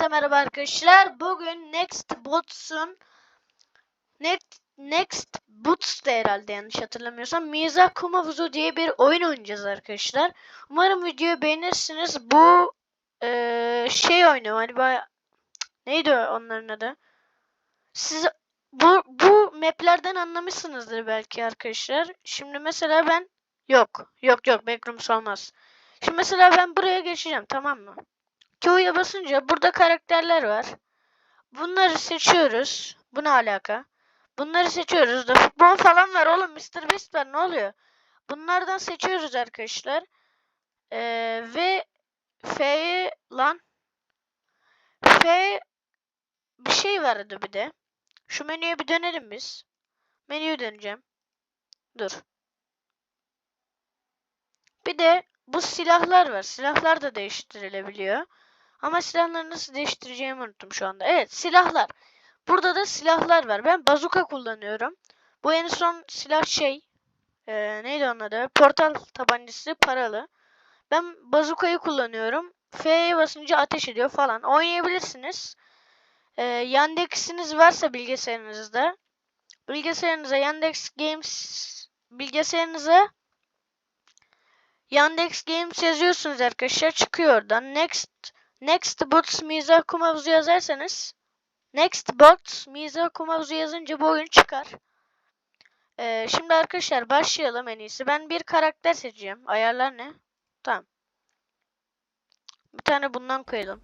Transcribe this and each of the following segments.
Hepinize merhaba arkadaşlar. Bugün Next Boots'un Next, Next Boots da herhalde yanlış hatırlamıyorsam Miza Kumavuzu diye bir oyun oynayacağız arkadaşlar. Umarım videoyu beğenirsiniz. Bu eee, şey oyunu hani baya- neydi onların adı? Siz bu bu map'lerden anlamışsınızdır belki arkadaşlar. Şimdi mesela ben yok yok yok Backrooms olmaz. Şimdi mesela ben buraya geçeceğim tamam mı? Q'ya basınca burada karakterler var. Bunları seçiyoruz. Bu ne alaka? Bunları seçiyoruz da futbol falan var oğlum Mr. Beast var ne oluyor? Bunlardan seçiyoruz arkadaşlar. Ee, ve F'yi lan F bir şey vardı bir de. Şu menüye bir dönelim biz. Menüye döneceğim. Dur. Bir de bu silahlar var. Silahlar da değiştirilebiliyor. Ama silahları nasıl değiştireceğimi unuttum şu anda. Evet silahlar. Burada da silahlar var. Ben bazuka kullanıyorum. Bu en son silah şey. Ee, neydi onun adı? Portal tabancası paralı. Ben bazukayı kullanıyorum. F'ye basınca ateş ediyor falan. Oynayabilirsiniz. Ee, Yandex'iniz varsa bilgisayarınızda. Bilgisayarınıza Yandex Games bilgisayarınıza Yandex Games yazıyorsunuz arkadaşlar. Çıkıyor oradan. Next Next Bots Miza Kumavuzu yazarsanız Next Bots Miza Kumavuzu yazınca bu oyun çıkar. Ee, şimdi arkadaşlar başlayalım en iyisi. Ben bir karakter seçeceğim. Ayarlar ne? Tamam. Bir tane bundan koyalım.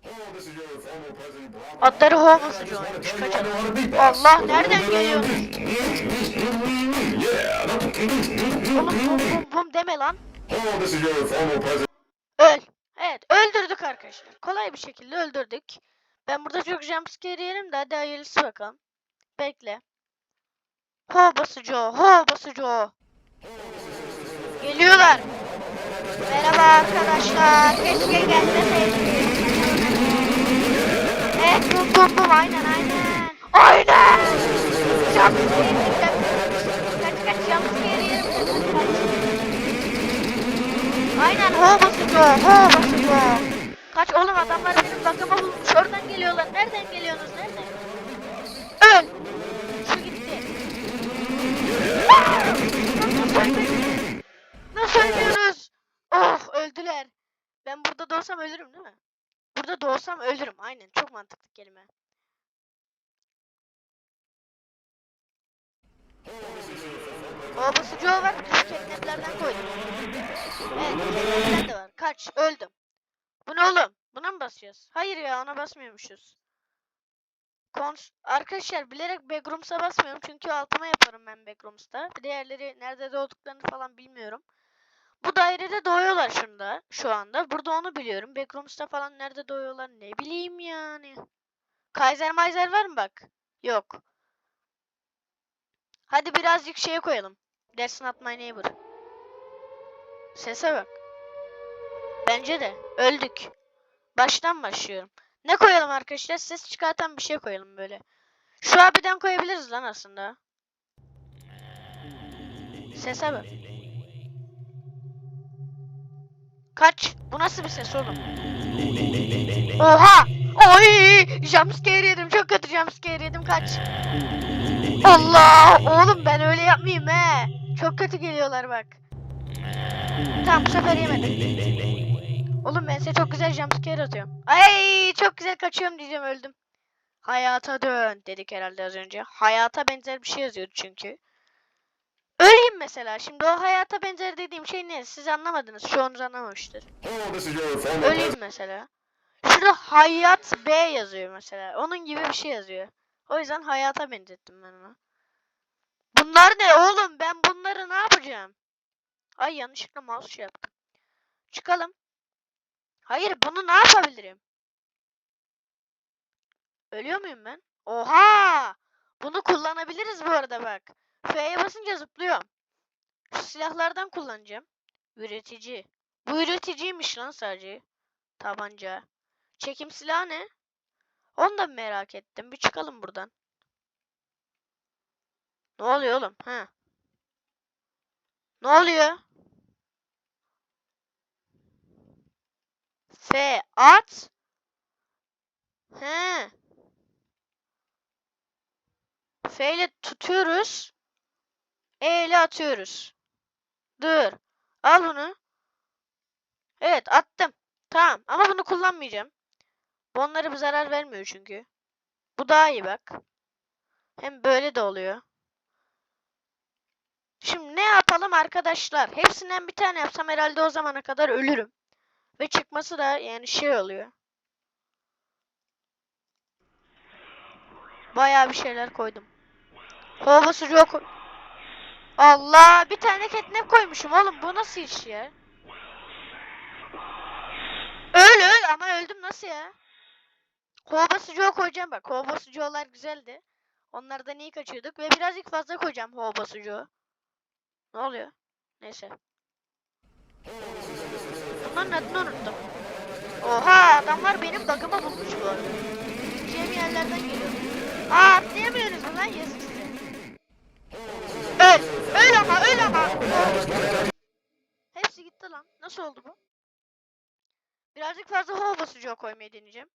Adları Homeless'ı oynamış. Kaçalım. Allah nereden geliyor? Oğlum bum bum bum deme lan. Öl. Evet öldürdük arkadaşlar. Kolay bir şekilde öldürdük. Ben burada çok jumpscare yerim de hadi hayırlısı bakalım. Bekle. Ho basıcı ho basıcı. Geliyorlar. Merhaba arkadaşlar. Keşke gelmeseydim. Evet bum bum bum aynen aynen. Aynen. Jumpscare yedim. Kaç kaç jumpscare yerim. Aynen ho basıcı ho Kaç oğlum adamlar benim bakıma bulmuş. Oradan geliyorlar. Nereden geliyorsunuz? Nereden? Öl. Şu gitti. Nasıl ölüyoruz? Oh öldüler. Ben burada doğsam ölürüm değil mi? Burada doğsam ölürüm. Aynen çok mantıklı kelime. Basıcı o var. Küçük ekmeklerden koydum. Evet ekmekler de var. Kaç öldüm. Bu ne oğlum? Buna mı basacağız? Hayır ya ona basmıyormuşuz. Kons Arkadaşlar bilerek Backrooms'a basmıyorum çünkü altıma yaparım ben Backrooms'ta. Diğerleri nerede doğduklarını falan bilmiyorum. Bu dairede doğuyorlar şunda, şu anda. Burada onu biliyorum. Backrooms'ta falan nerede doğuyorlar ne bileyim yani. Kaiser Mayzer var mı bak? Yok. Hadi birazcık şeye koyalım. That's not my neighbor. Sese bak. Bence de. Öldük. Baştan başlıyorum. Ne koyalım arkadaşlar? Ses çıkartan bir şey koyalım böyle. Şu abiden koyabiliriz lan aslında. Sese bak. Kaç. Bu nasıl bir ses oğlum? Oha! Oy! Jumpscare yedim. Çok kötü jumpscare yedim. Kaç. Allah! Oğlum ben öyle yapmayayım he. Çok kötü geliyorlar bak. Tamam bu sefer yemedim. Oğlum ben size çok güzel jumpscare atıyorum. Ay çok güzel kaçıyorum diyeceğim öldüm. Hayata dön dedik herhalde az önce. Hayata benzer bir şey yazıyordu çünkü. Öleyim mesela. Şimdi o hayata benzer dediğim şey ne? Siz anlamadınız. Çoğunuz anlamamıştır. Öleyim mesela. Şurada hayat B yazıyor mesela. Onun gibi bir şey yazıyor. O yüzden hayata benzettim ben onu. Bunlar ne oğlum? Ben bunları ne yapacağım? Ay yanlışlıkla mouse şey yaptım. Çıkalım. Hayır bunu ne yapabilirim? Ölüyor muyum ben? Oha! Bunu kullanabiliriz bu arada bak. F'ye basınca zıplıyorum. Şu silahlardan kullanacağım. Üretici. Bu üreticiymiş lan sadece. Tabanca. Çekim silahı ne? Onu da merak ettim. Bir çıkalım buradan. Ne oluyor oğlum? Ha. Ne oluyor? F at. He. F ile tutuyoruz. E ile atıyoruz. Dur. Al bunu. Evet attım. Tamam ama bunu kullanmayacağım. Bu onlara bir zarar vermiyor çünkü. Bu daha iyi bak. Hem böyle de oluyor. Şimdi ne yapalım arkadaşlar? Hepsinden bir tane yapsam herhalde o zamana kadar ölürüm. Ve çıkması da yani şey oluyor. Bayağı bir şeyler koydum. Hava sucuğu koy. Allah bir tane catnap koymuşum oğlum bu nasıl iş ya? Öl öl ama öldüm nasıl ya? Kova sucuğu koyacağım bak. Kova sucuğular güzeldi. Onlardan iyi kaçıyorduk ve birazcık fazla koyacağım kova sucuğu. Ne oluyor? Neyse. Bunların adını unuttum. Oha adamlar benim bug'ımı bulmuş bu arada. Gideceğim yerlerden geliyor. Aa atlayamıyoruz lan yazık size. Öl! Öl ama öl ama! Hepsi gitti lan. Nasıl oldu bu? Birazcık fazla hava basıcı koymayı deneyeceğim.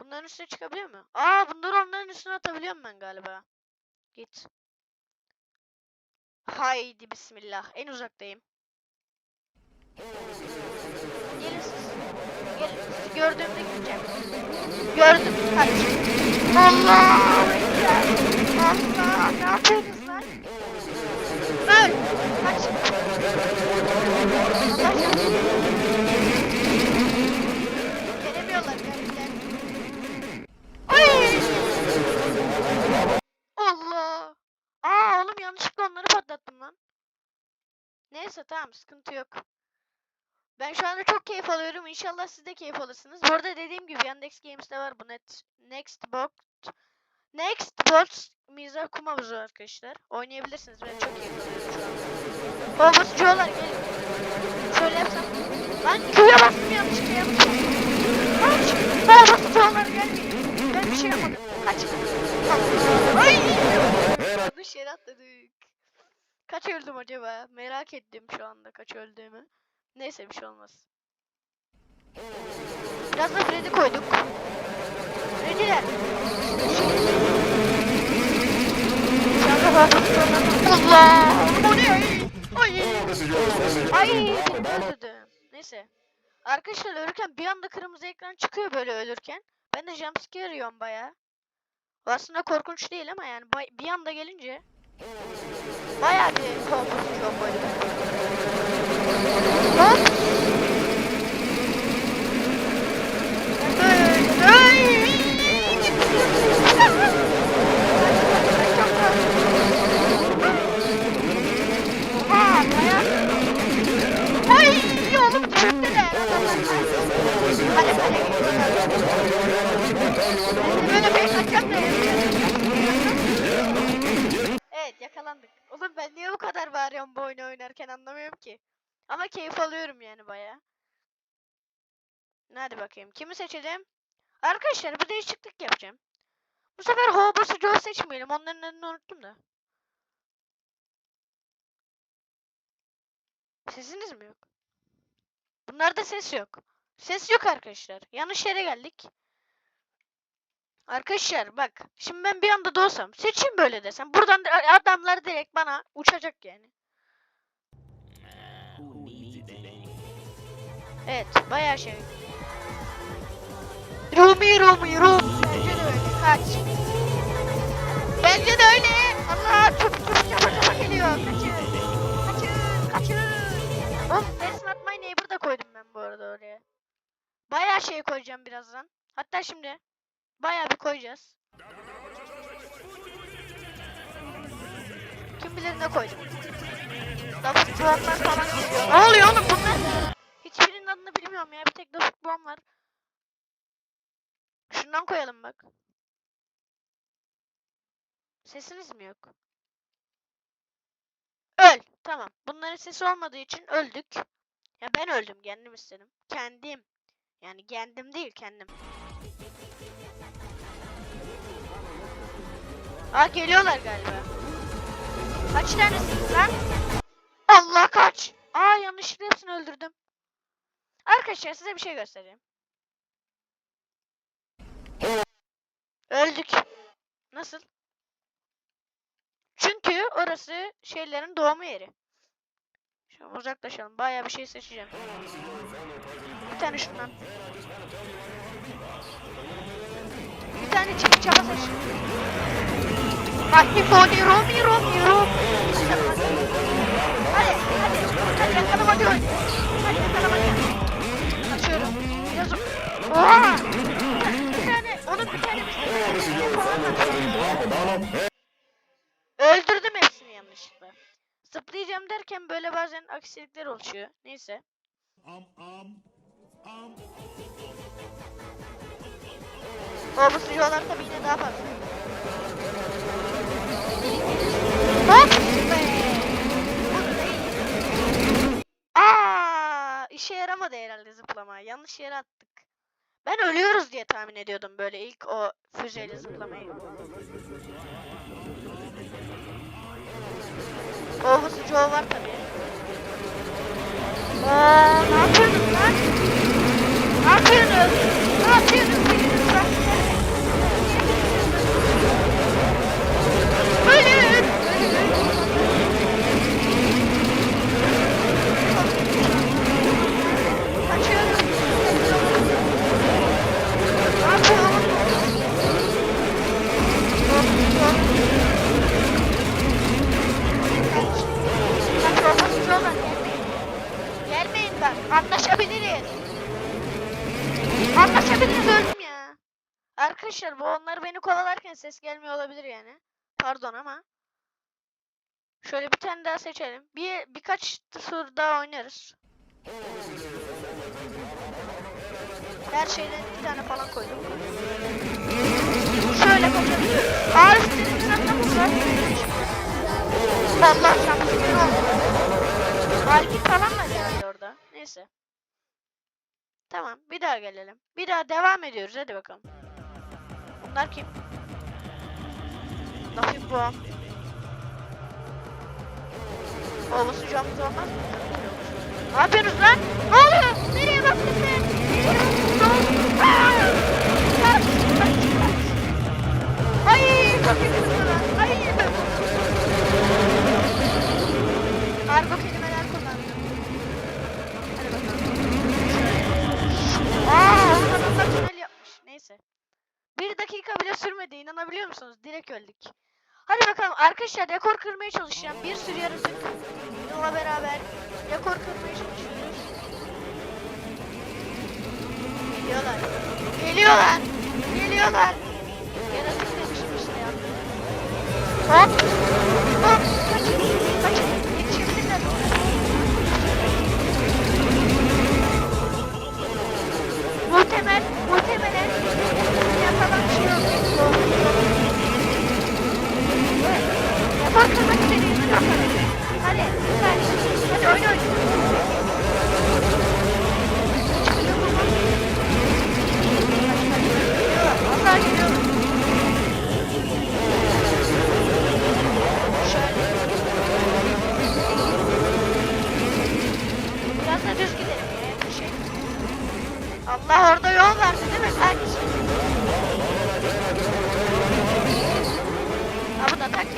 Bunların üstüne çıkabiliyor mu? Aa bunları onların üstüne atabiliyorum ben galiba. Git. Haydi bismillah. En uzaktayım. Gelin siz. Gelin. Sizi gördüğümde gideceğim. Gördüm. Kaç. Allah! Allah! Ne yapıyorsunuz lan? Öl! Kaç. Gelemiyorlar geldiler. Ay! Allah! Aa oğlum yanlışlıkla onları patlattım lan. Neyse tamam sıkıntı yok. Ben şu anda çok keyif alıyorum. İnşallah siz de keyif alırsınız. Bu arada dediğim gibi Yandex Games'te var bu net. Next Bot. Next Bot Mizah Kum Havuzu arkadaşlar. Oynayabilirsiniz. Ben çok keyif alıyorum şu anda. Babasıcılar gelin. Şöyle yapsam. Lan Q'ya bastım yanlışlıkla yaptım. Babasıcılar gelmeyin. Ben bir şey yapmadım. Kaç. Ay. Yanlış yere atladık. Kaç öldüm acaba? Merak ettim şu anda kaç öldüğümü. Neyse bir şey olmaz. Biraz da Freddy koyduk. Freddy'ler. Allah! O ne? Ay! Ay! öldürdüm. Neyse. Arkadaşlar ölürken bir anda kırmızı ekran çıkıyor böyle ölürken. Ben de jumpscare yiyorum baya. Aslında korkunç değil ama yani bir anda gelince Bayağı bir korkunç çok koydum. Hop. Kimi seçelim? Arkadaşlar bir değişiklik yapacağım. Bu sefer Hobos'u Joe seçmeyelim. Onların adını unuttum da. Sesiniz mi yok? Bunlarda ses yok. Ses yok arkadaşlar. Yanlış yere geldik. Arkadaşlar bak. Şimdi ben bir anda doğsam. Seçeyim böyle desem. Buradan da adamlar direkt bana uçacak yani. Evet. Bayağı şey. Rumi Rumi Rum. Bence de öyle. Kaç. Bence de öyle. Allah çok çok çapa çapa geliyor. Kaçın. Kaçın. Kaçın. Oğlum That's not my neighbor koydum ben bu arada oraya. Bayağı şey koyacağım birazdan. Hatta şimdi bayağı bir koyacağız. Kim bilir ne koydum. Bomb'lar falan geliyor. Ne oluyor oğlum bunlar? Hiçbirinin adını bilmiyorum ya. Bir tek Double Bomb var. Şundan koyalım bak. Sesiniz mi yok? Öl. Tamam. Bunların sesi olmadığı için öldük. Ya ben öldüm. Kendim istedim. Kendim. Yani kendim değil kendim. Aa geliyorlar galiba. Kaç tanesiniz lan? Allah kaç. Aa yanlışlıkla hepsini öldürdüm. Arkadaşlar size bir şey göstereyim. Öldük. Nasıl? Çünkü orası şeylerin doğum yeri. Şimdi uzaklaşalım. Bayağı bir şey seçeceğim. Bir tane şundan. Bir tane çipi çaba seçeceğim. Bak bir Romi. Öldürdüm hepsini yanlışlıkla. Zıplayacağım derken böyle bazen aksilikler oluşuyor. Neyse. O bu sıcaklar tabii yine daha fazla. Hop! Be! Aa, işe yaramadı herhalde zıplama. Yanlış yere attık. Ben ölüyoruz diye tahmin ediyordum böyle ilk o füzeyle zıplamayı. O bu sıcağı var tabii. Aa, ne yapıyorsunuz lan? Ne yapıyorsunuz? Ne yapıyorsunuz? Pardon ama. Şöyle bir tane daha seçelim. Bir birkaç tur daha oynarız. Her şeyden iki tane falan koydum. Şöyle koyalım. Arif dedim atlamış var. Vallahi şampiyon oldu. Arif falan var herhalde orada. Neyse. Tamam bir daha gelelim. Bir daha devam ediyoruz hadi bakalım. Bunlar kim? Nasıl bu? Olması camımız olmaz mı? Ne yapıyorsunuz lan? Ne oluyor? Nereye baktın sen? Ay! Yakınım lan. Ay! Argo kelimeler kullandım. Hadi bakalım. Aa! Onun adamlar tünel yapmış. Neyse. Bir dakika bile sürmedi. inanabiliyor musunuz? Direkt öldük. Hadi bakalım arkadaşlar rekor kırmaya çalışacağım. Bir sürü yaratık. Yola beraber rekor kırmaya çalışıyoruz. Geliyorlar. Geliyorlar. Geliyorlar. Yaratık demişim işte ya. Hop. Hop. Kaçın.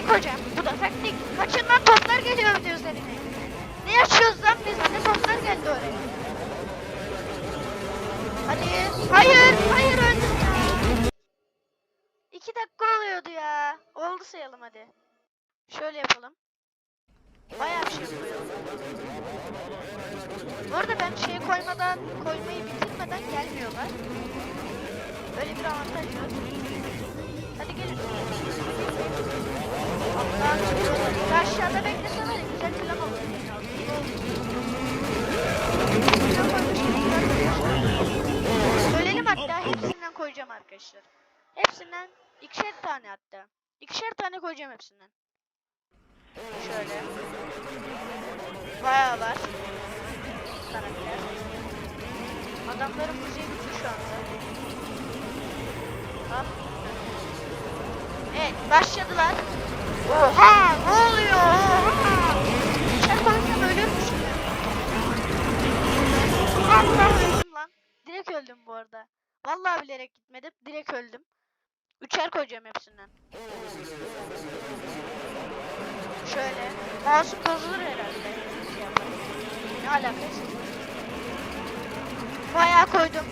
Hocam. Bu da taktik. Kaçın lan toplar geliyor bir de üzerine. Ne yaşıyoruz lan biz? Ne toplar geldi oraya. Hadi. Hayır. Hayır öldüm. İki dakika oluyordu ya. Oldu sayalım hadi. Şöyle yapalım. Bayağı bir şey koyalım. Bu arada ben şeye koymadan, koymayı bitirmeden gelmiyorlar. Böyle bir avantaj var. Hadi gelin. Aşağıda hatta hepsinden koyacağım arkadaşlar. Hepsinden ikişer tane hatta. İkişer tane koyacağım hepsinden. Şöyle. Bayağı var. Karakter. Adamların müziği bitti şu anda. Hop. Evet başladılar. Oha ne oluyor? Oha. Koysam ölürmüşüm. Allah öldüm bu arada. Vallahi bilerek gitmedim. Direkt öldüm. Üçer koyacağım hepsinden. Şöyle. Masum bozulur herhalde. Ne alakası? Bayağı koydum.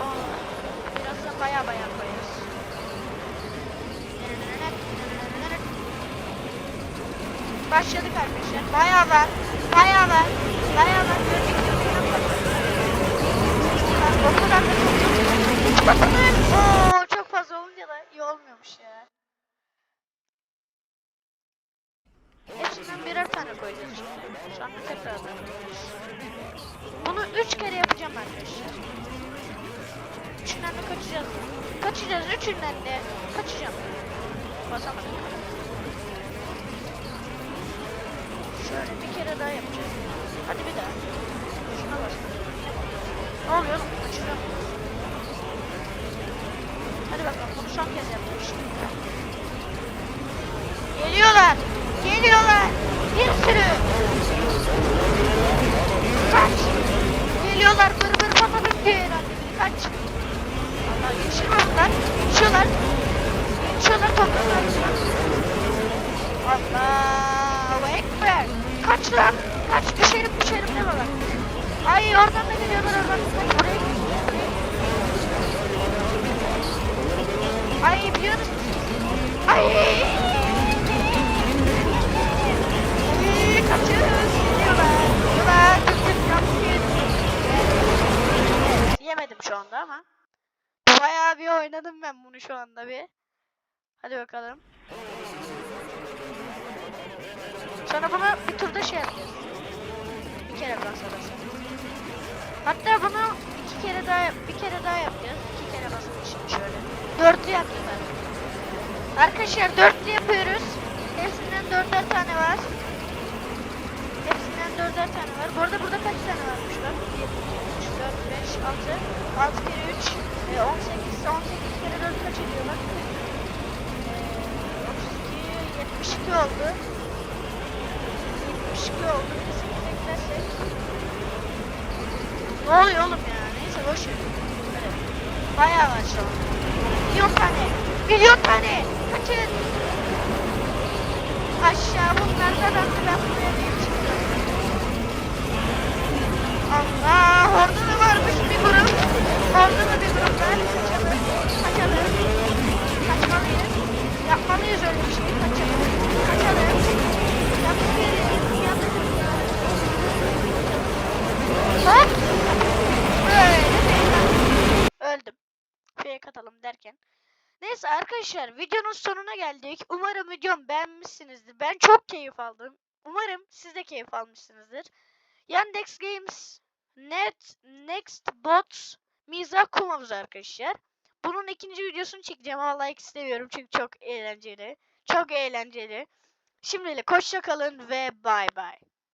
Oh, Birazdan bayağı bayağı koyarız. Başladık arkadaşlar. Bayağı var. Bayağı var. Bayağı var. Görecek. O çok. Oo, çok fazla olunca da iyi olmuyormuş ya. Hepsinden birer tane koyacağız. Sonra tekrardan koyacağız. Bunu üç kere yapacağım arkadaşlar. Üçünden de kaçacağız. Kaçacağız üçünden de. Kaçacağım. Basamadım. Şöyle bir kere daha yapacağız. Hadi bir daha. Şuna bas. Ne oluyor? Kaçacağım. Hadi bakalım bunu son kez yapacağız şimdi. Geliyorlar. Geliyorlar. Bir sürü. Kaç. Geliyorlar. Bır bır patladım diye herhalde. Kaç. Allah bunlar. Geçiyorlar. Geçiyorlar topluyorlar. Allahu Ekber. Kaç lan. Kaç düşerim düşerim deme bak. Ay oradan da geliyorlar oradan. Kaç buraya. Ay biliyoruz. Ay. Kaçıyoruz. Geliyorlar. Geliyorlar. Yemedim şu anda ama. Bayağı bir oynadım ben bunu şu anda bir. Hadi bakalım. Sonra bunu bir turda şey yapacağız. Bir kere bas arası. Hatta bunu iki kere daha bir kere daha yapacağız. İki kere basın için şöyle. Dörtlü yapacağız artık. Arkadaşlar dörtlü yapıyoruz. Hepsinden dörder tane var. Hepsinden dörder tane var. Bu arada burada kaç tane varmış lan? 1, 2, 3, 4, 5, 6. 6 kere 3, e, 18. 18 kere 4 kaç ediyor bak. E, 32, 72 oldu. 72 oldu. Bir de 8 eklersek. Ne oluyor oğlum ya? Neyse boş ver. Hadi. Bayağı var şu an. Milyon tane. Milyon tane. Kaçın. Aşağı bunlardan ben buraya bir çıktım. Allah orada da varmış bir grup. Orada da bir grup var. Kaçalım. Kaçalım. Kaçmalıyız. Yapmalıyız öyle bir şey. Kaçalım. Kaçalım. Yapmalıyız. Yapmalıyız. Hop. Böyle beyler. Öldüm. Fake atalım derken. Neyse arkadaşlar videonun sonuna geldik. Umarım videomu beğenmişsinizdir. Ben çok keyif aldım. Umarım siz de keyif almışsınızdır. Yandex Games, Net, Next Bots, Mizah Kumavuz arkadaşlar. Bunun ikinci videosunu çekeceğim ama like istemiyorum çünkü çok eğlenceli. Çok eğlenceli. Şimdilik hoşça kalın ve bay bay.